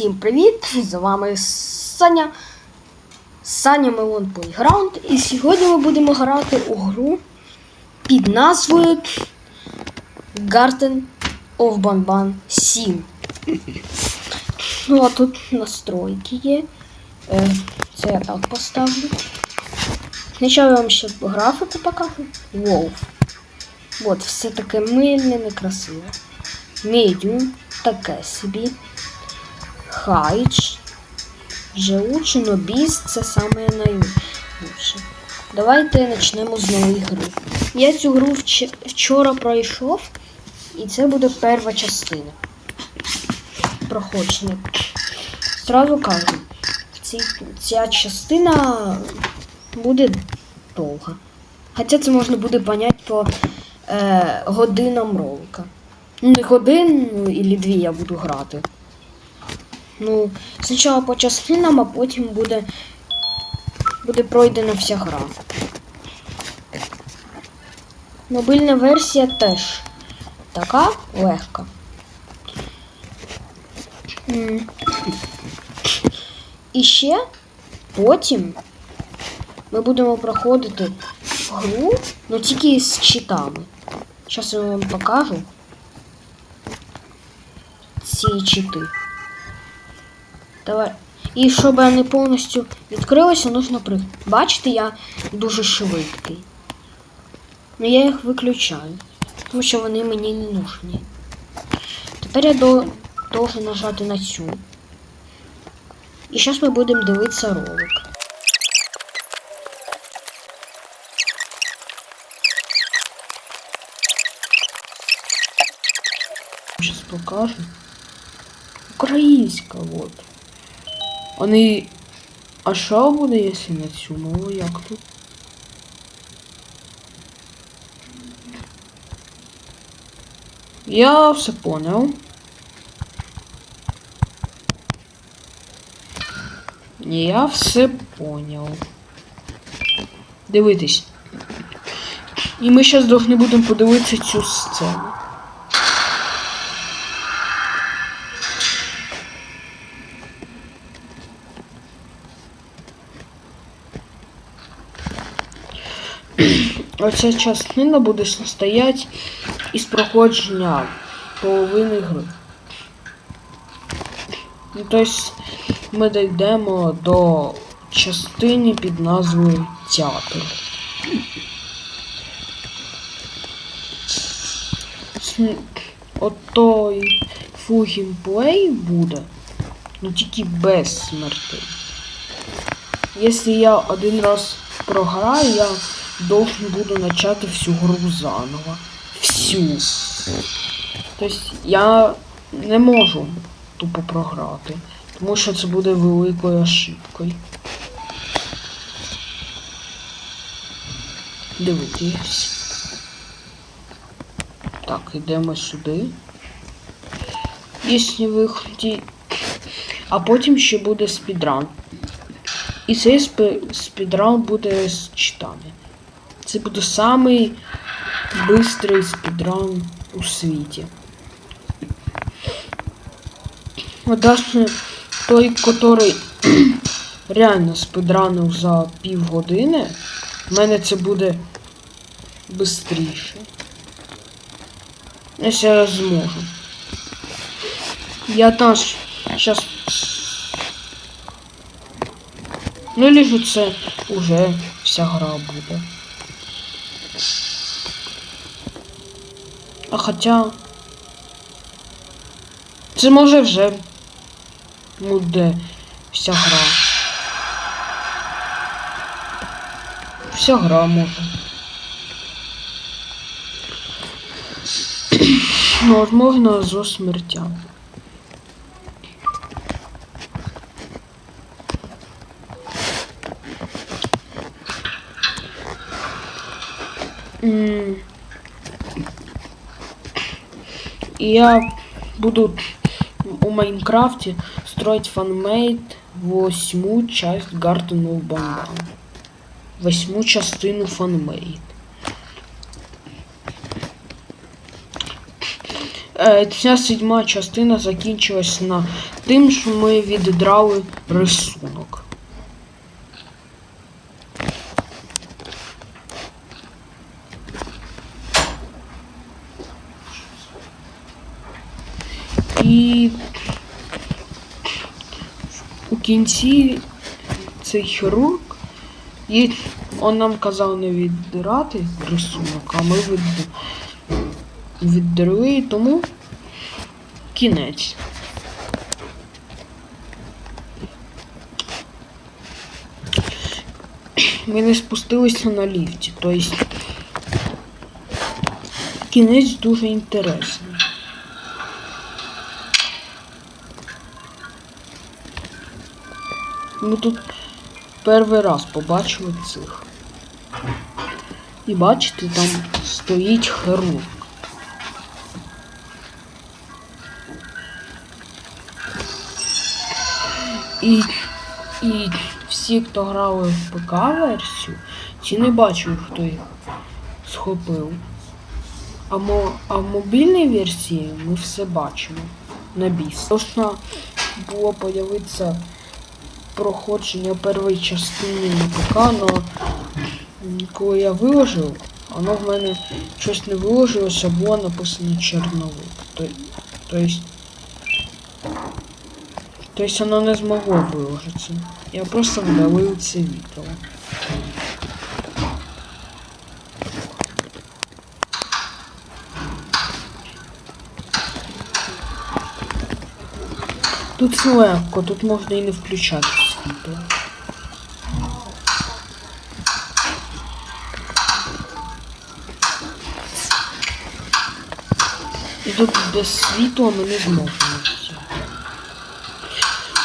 Всім привіт! З вами Саня. Саня Мелон Playground. І сьогодні ми будемо грати у гру під назвою Garden of Banban 7. Ну, а тут настройки є. Е, Це я так поставлю. Спочатку я вам ще графіку покажу. Вов. От, все таке мильне, некрасиве. Медіум, таке собі. Хайдж. Живучи, но це саме найлучше. Давайте почнемо з нової гри. Я цю гру вч- вчора пройшов, і це буде перша частина. Проходження. Зразу кажу, ці, ця частина буде довга. Хоча це можна буде поняти по е, годинам ролика. Ну, не годину і дві я буду грати. Ну, спочатку по частинам, а потім буде, буде пройдена вся гра. Мобільна версія теж така легка. І ще потім ми будемо проходити гру, але тільки з читами. Зараз я вам покажу ці чити. Давай. І щоб вони повністю відкрилися, нужно при. Бачите, я дуже швидкий. Ну я їх виключаю, тому що вони мені не нужні. Тепер я до... должен нажати на цю. І зараз ми будемо дивитися ролик. Сейчас покажу. Українська, вот. Вони. А що буде, якщо на цю мову? Як тут? Я все понял. Я все понял. Дивитись. І ми зараз повинні будемо подивитися цю сцену. Оця частина буде состоять із проходження половини гри. Тобто ми дійдемо до частини під назвою Театр. От той фу геймплей буде, ну тільки без смертей. Якщо я один раз програю, я должен буду начати всю гру заново. Всю. Тобто я не можу тупо програти, тому що це буде великою ошибкою. Дивитись. Так, йдемо сюди. Якщо ви хоті... А потім ще буде спідран. І цей спі- спідран буде з читами. Це буде самий бистрий спідран у світі. Даже той, який реально спідранив за півгодини, в мене це буде бистріше. Якщо я зможу. Я теж зараз. Ну, ліжу це уже вся гра буде. А хоча. Це може вже буде вся гра. Вся гра може. Возможно, зо смертя. М. И я буду у Майнкрафте строить фанмейт восьму часть Garden of Banban. Восьму частину фанмейт. Е, Ця седьма частина закінчилась на тим, що ми віддрали рисунок. І у кінці цей хірург, і он нам казав не віддирати рисунок, а ми від... і тому кінець. Ми не спустилися на ліфті, тобто кінець дуже інтересний. Ми тут перший раз побачили цих. І бачите, там стоїть хірург. І, і всі, хто грали в ПК-версію, ті не бачили, хто їх схопив. А, мо, а в мобільній версії ми все бачимо на біс. Можна було появитися проходження першої частини ПК, але коли я виложив, воно в мене щось не виложилося, було написано черновик. Тобто, тобто воно не змогло виложитися. Я просто вдалив це відео. Тут легко, тут можна і не включати світло. І тут без світла ми не зможемо.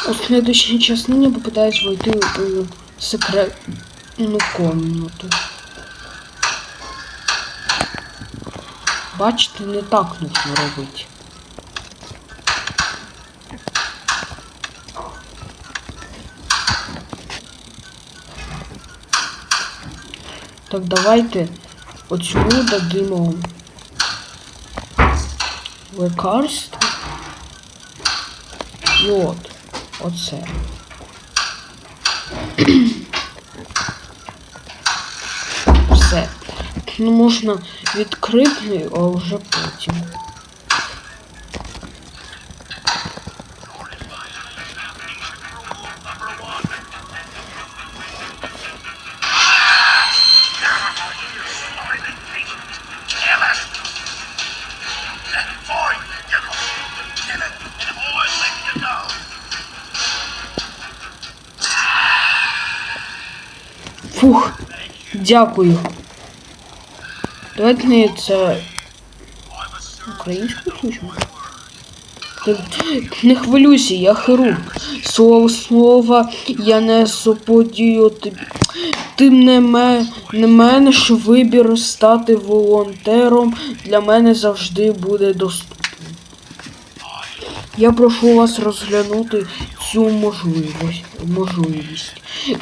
У следующей частині я попытаюсь войти у секретну комнату. Бачите, не так нужно робити. Так, давайте оцю дадимо лекарство. І от. Оце. Все. Ну, можна відкрити, а вже потім. Дякую. Давайте не це українською включимо. Не хвилюйся, я хірург. Слово слова, я не суподію тобі. Тим не, ме, не мене, що вибір стати волонтером для мене завжди буде доступним. Я прошу вас розглянути цю можливість. Можливість.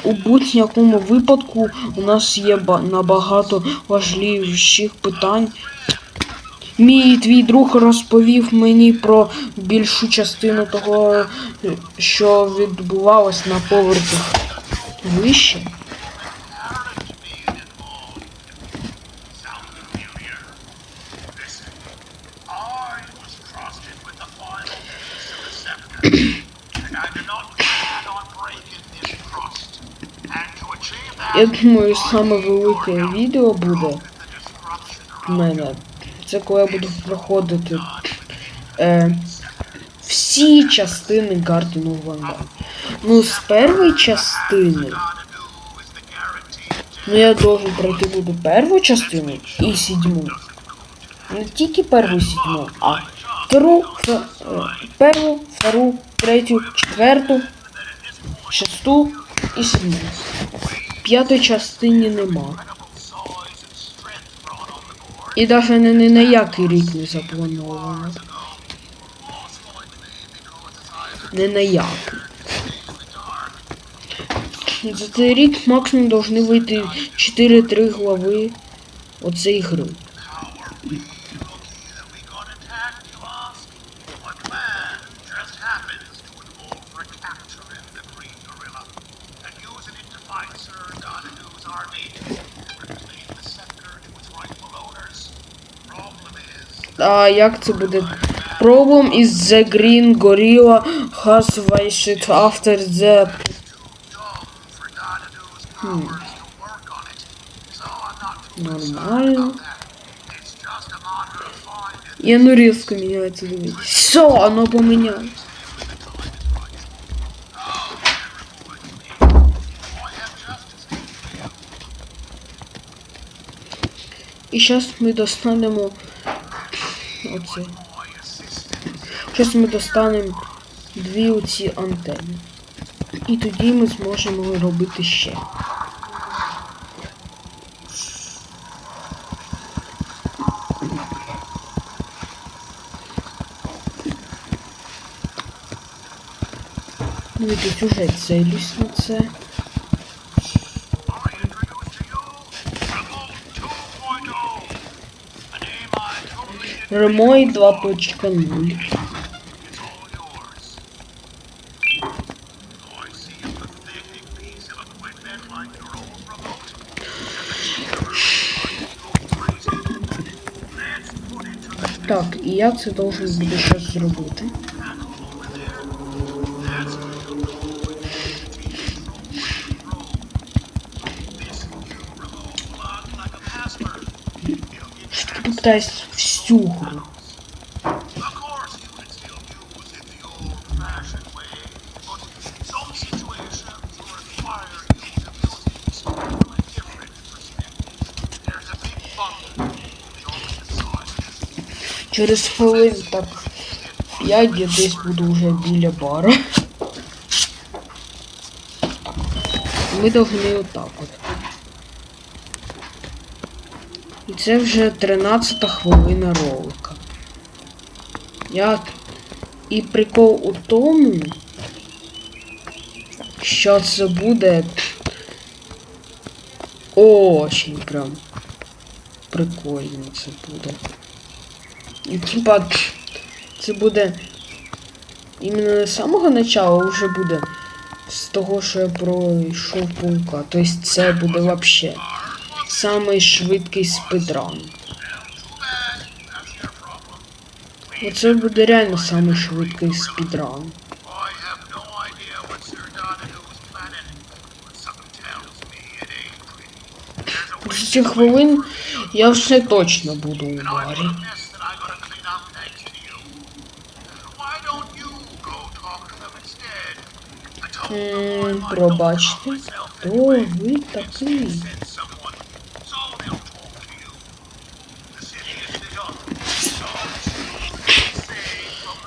У будь-якому випадку у нас є ба- набагато важливіших питань. Мій твій друг розповів мені про більшу частину того, що відбувалось на поверхах вище. Я думаю, саме велике відео буде в мене. Це коли я буду проходити е, всі частини of Wonder. Ну, з першої частини. Ну, я должен пройти буду першу частину і сідьму. Не тільки першу сідьму, а втору, фе- е, першу, втору, третю, четверту, шесту і сьому. П'ятої частини нема. І навіть не, не на який рік не заплановано. Не на який. За цей рік максимум должны вийти 4-3 глави оцеї гри. А як це буде? Problem is the green gorilla has vanished after the... too Нормально. І оно міняється, дивіться. Все, оно помінялось. І зараз ми достанемо оце. Зараз ми достанемо дві оці антени. І тоді ми зможемо робити ще. Дивіться, уже целюсь на це. To the Так, і я це должен буду щось зробити. plug like a password. Що ти питаєш it. Через хвилин так 5 я десь буду вже біля бара. Ми повинні отак от. Це вже 13 хвилина ролика. Я... І прикол у тому, що це буде очень прям прикольно це буде. І типа це буде іменно не з самого начала вже буде з того, що я пройшов паука. Тобто це буде вообще самий швидкий спидран. Оце буде реально самий швидкий спідран. Have no idea what Sir Donahue was planning, but something tells me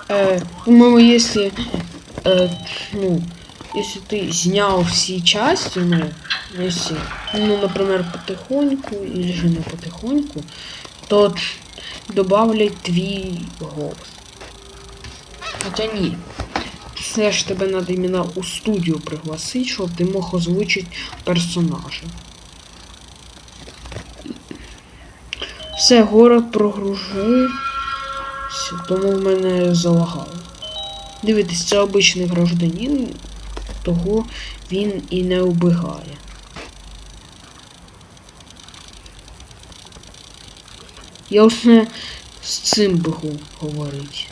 Э, по-моему, если, э, ну, если ты снял все части, ну, если, ну, например, потихоньку, или же не потихоньку, то добавлять твій голос. Хоча ні. Це ж тебе треба іменно у студію пригласити, щоб ти мог озвучити персонажа. Все, город прогружив. Все, тому в мене залагало. Дивитесь, це обичний гражданин, того він і не убігає. Я вже з цим бігу говорити.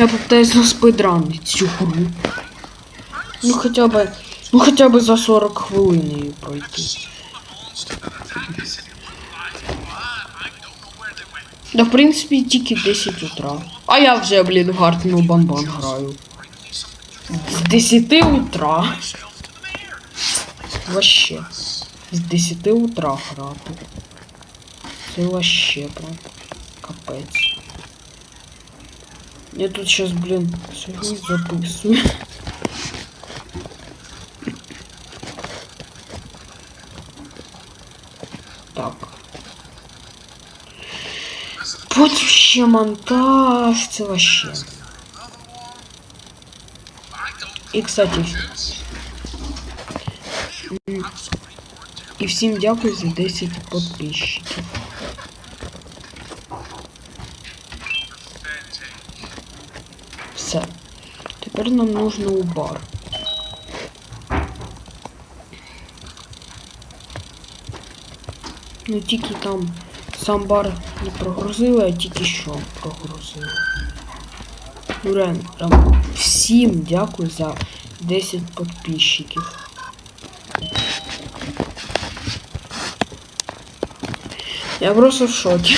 Я попытаюсь спидранити цю гру. Ну хоча б. Ну хоча б за 40 хвилин її пройти. Да, в принципі, тільки 10 утра. А я вже, блін, в Гартну Банбан граю. З 10 утра. Вообще. З 10 утра грати. Це вообще прям капець. Я тут сейчас, блин, сижу и записываю. Так. Потім ще монтаж, це вообще. І, кстати, м, і всім дякую за 10 підписчиків. Все. Тепер Тепер нам нужно у бар. Ну тільки там сам бар не прогрузили, а тільки що прогрузили. Ну прям всім дякую за 10 підписчиків. Я просто в шокі.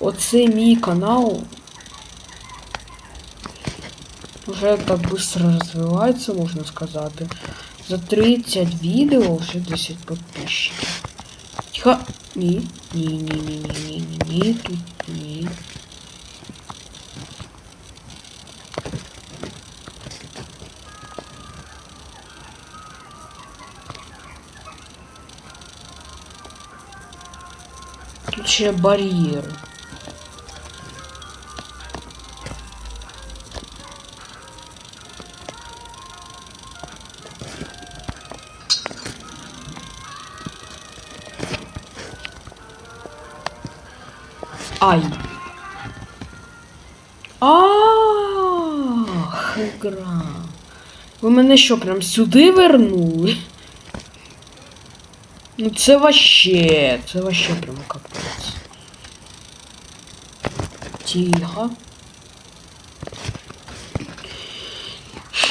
Оце мій канал вже так быстро розвивається, можна сказати. За 30 відео вже 10 підписчиків. Тихо. Ні, ні, ні, ні, ні, ні, ні, ні, тут ні. Тут ще бар'єри. Гра. Ви мене що, прям сюди вернули? Ну це вообще, це вообще прям капець. Тихо.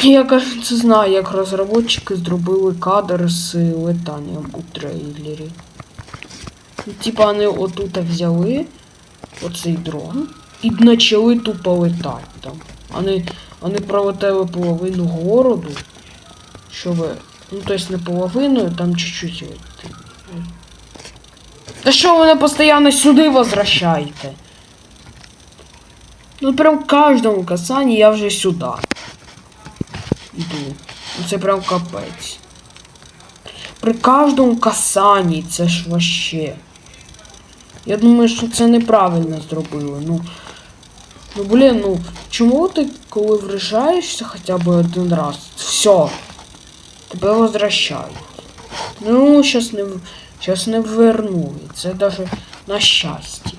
Я, кажется, знаю, як розробники зробили кадр з летанням у трейлері. Типа вони отут взяли оцей дрон і почали тупо летати там. Вони, вони пролетели половину городу, щоб. Ну, то есть не половину, там чуть-чуть. Та що ви мене постійно сюди возвращаєте? Ну прям в кожному касанні я вже сюди. Ну це прям капець. При кожному касанні це ж вообще. Я думаю, що це неправильно зробили. Ну, ну блін, ну чому ти коли вражаєшся хоча б один раз? Все. Тебе возвращають. Ну, щас не, щас не вернули. Це даже на щастя.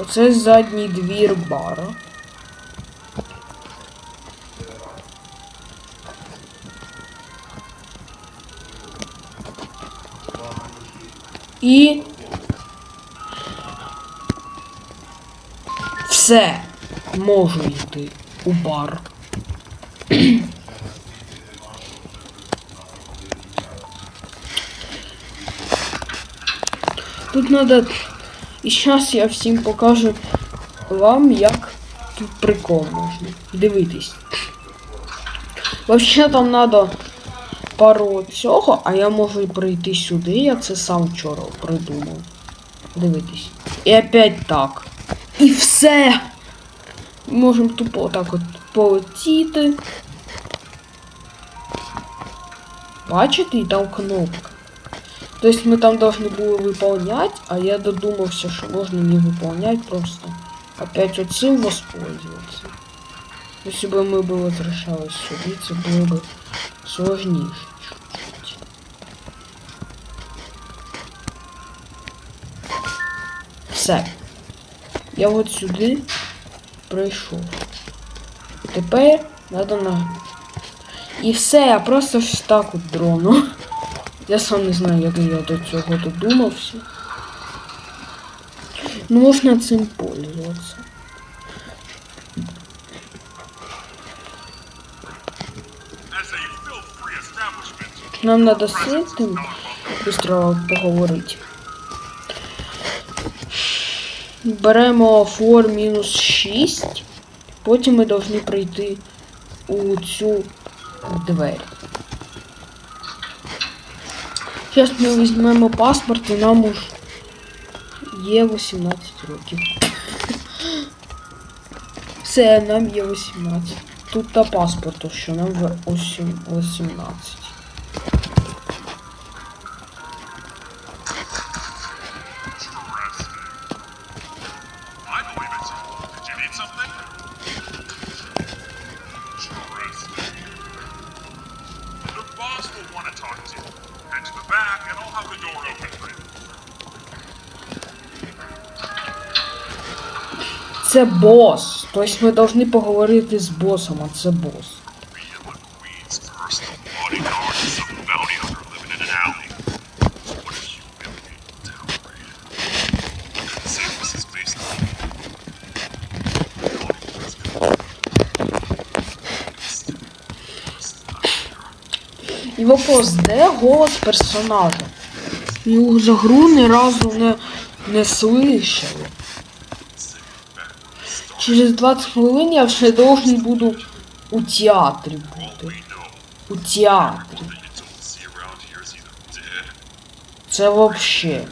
Оце задній двір бара. І все. Можу йти у бар. Тут надо. І зараз я всім покажу вам, як тут прикол можна. Дивитись. Вообще там надо пару цього, а я можу прийти сюди, я це сам вчора придумав. Дивитись. І опять так. І все! Можемо тупо так от полетіти. Бачите, і там кнопка. Тобто ми там должны були выполнять, а я додумався, що можна не выполнять просто. Опять оцим воспользоваться. Если бы мы бы возвращались сюди, це було бы сложніше чуть-чуть. Все. Я от сюди прийшов. Тепер надо на. І все, я просто ось так от дрону. Я сам не знаю, як я до цього додумався. Ну, можна цим пользуватися. Нам надо з цим быстро поговорити. Беремо флор мінус 6. Потім ми повинні прийти у цю двері. Зараз ми візьмемо паспорт і нам уж є 18 років. Все, нам є 18. Тут та паспорту, що нам вже 8 18. Це бос. Тобто ми повинні поговорити з босом, а це бос. І вопрос, де голос персонажа? Його за гру ні разу не, не слышали. Через 20 хвилин я вже должен буду у театрі бути. У театрі. Це вообще.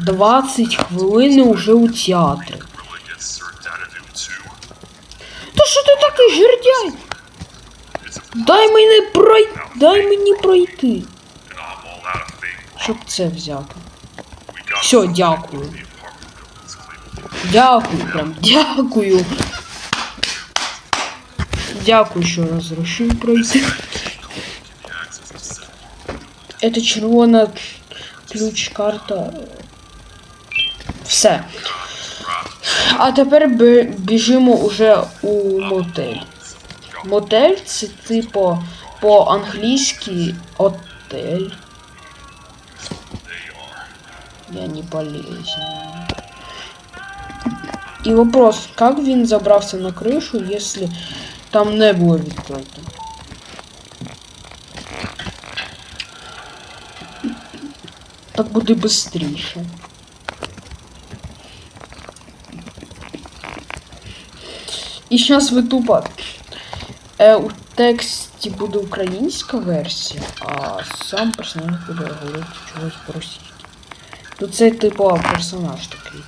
20 хвилин і вже у театрі. Та що ти такий жердяй? Дай мені пройти. Дай мені пройти. Щоб це взяти. Все, дякую. Дякую, прям дякую. Дякую, що розрішив пройти. Это червона ключ, карта. Все. А тепер біжимо уже у мотель. Мотель це типу по-англійськи отель. Я не полезен. І вопрос, як він забрався на кришу, якщо там не було відкрито? Так буде быстріше. І зараз ви тупо. Е, у тексті буде українська версія, а сам персонаж буде говорити чогось по-російськи. То це типу персонаж такий.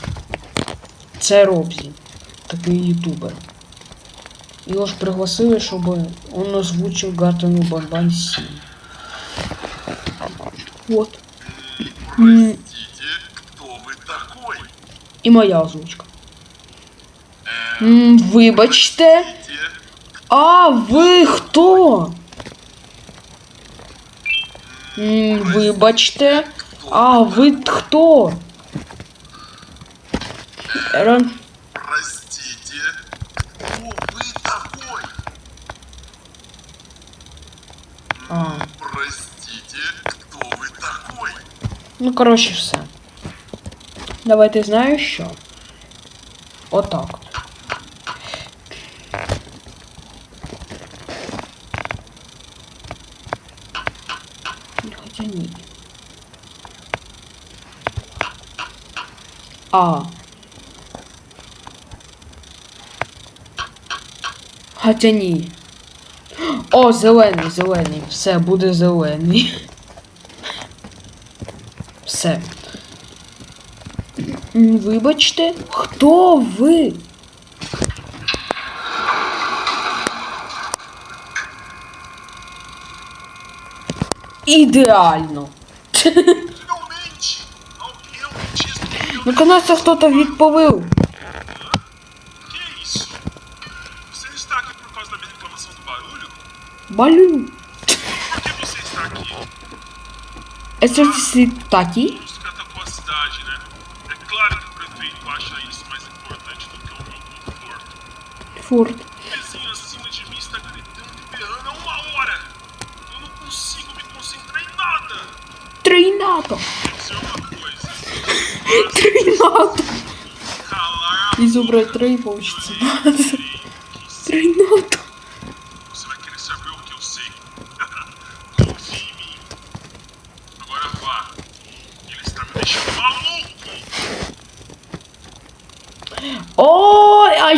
Це Робзі, такий ютубер. Його ж пригласили, щоб він озвучив Гартану Бамбан 7. Вот. Простите, кто вы такой? І моя озвучка. М, Вибачте. А ви хто? М, Вибачте. А ви хто? Ран... простите, кто вы такой? А. Простите, кто вы такой? Ну, коротше, все. Давайте знаю що. Отак. Хоча ні. А. Хоча ні. О, зелений, зелений. Все, буде зелений. Все. Вибачте, хто ви? Ідеально. Realmente Наконець-то хто-то відповів. Olha! É Por que você está aqui? Esse artista está aqui? Música atacou a cidade, né? É claro que o prefeito acha isso mais importante do que o meu conforto. Conforto. O vizinho acima de mim está gritando e berrando há uma hora. Eu não consigo me concentrar em nada. Treinado. É. Treinado. Calar. Isso para. Treinado.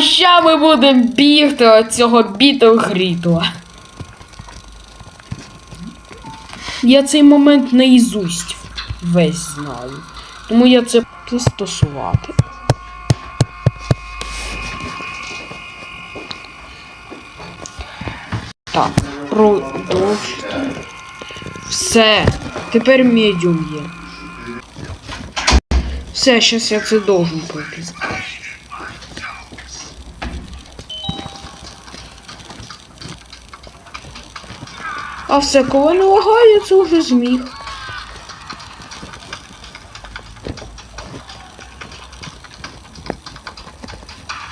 Ща ми будемо бігти від цього бітого грітла. Я цей момент наізусть весь знаю. Тому я це застосувати. Так, продовжити. Все. Тепер медіум є. Все, зараз я це должен пройти. Все, коли не лагає, це вже зміг.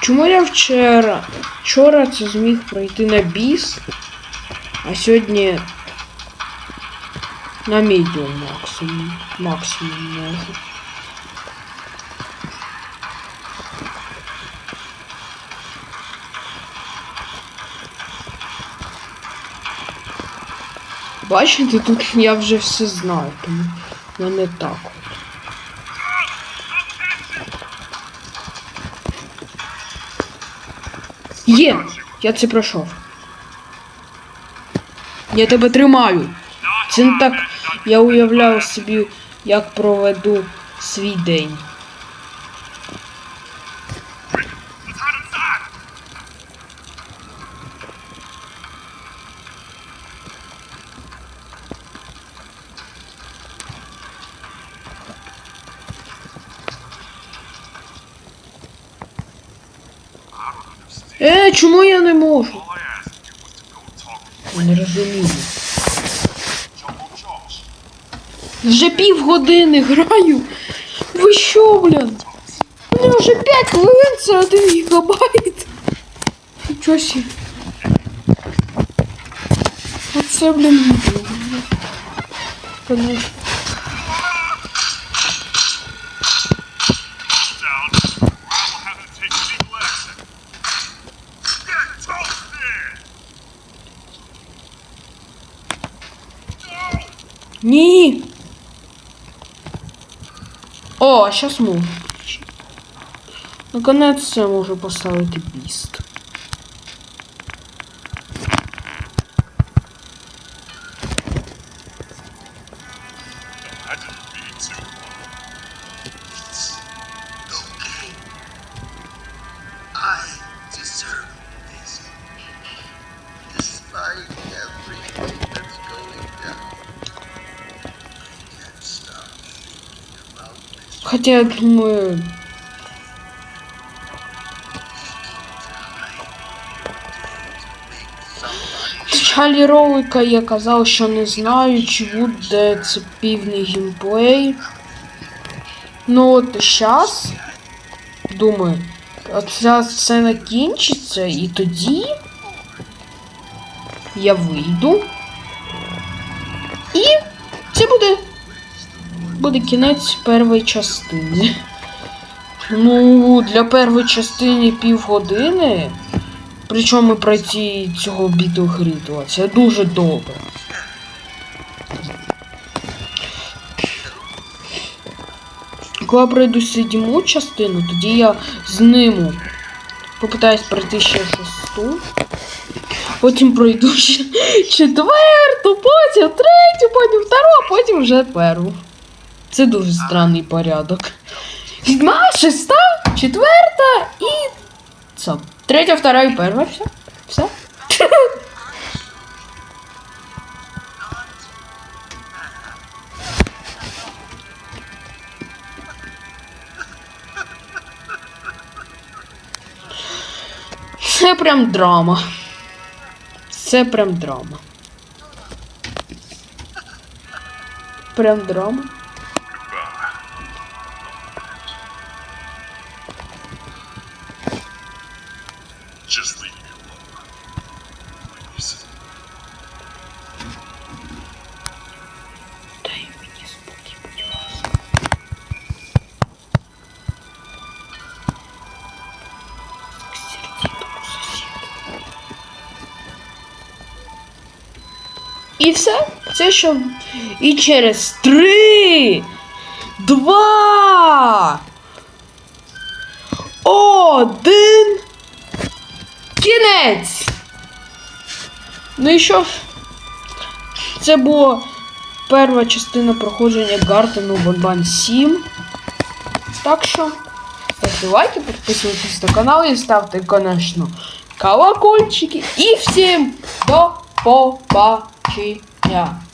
Чому я вчора, вчора це зміг пройти на біс, а сьогодні на мідіум максимум. Максимум можу. Бачите, тут я вже все знаю, тому в мене так. Є! Я це пройшов. Я тебе тримаю. Це не так. Я уявляв собі, як проведу свій день. Е, чому я не можу? Не розумію. Вже півгодини граю. Ви що, блін? У мене вже 5 хвилин, це 1 гігабайт. Нічого сі. Оце, блін. Конечно. О, зараз можу. Наконець я могу поставить біст. Хоча я думаю, началі ролика я казав, що не знаю, чи буде це півний геймплей. Ну от зараз, думаю, оця сцена кінчиться і тоді я вийду. Буде кінець першої частини. Ну, для першої частини півгодини. Причому пройти цього бітого ритуала. Це дуже добре. Коли пройду седьму частину, тоді я зниму. Попитаюсь пройти ще шесту. Потім пройду ще четверту, потім третю, потім втору, а потім вже перву. Це дуже странний порядок. Сідьма, шеста, четверта і. Це. Третя, втора і перша. Все. Все. Це прям драма. Це прям драма. Прям драма. І все. Це що. І через три, два, один. Кінець! Ну і що? Це була перша частина проходження Гартену Бонбан 7. Так що, ставте лайки, підписуйтесь на канал і ставте, конечно, колокольчики. І всім до побачення! 对，呀、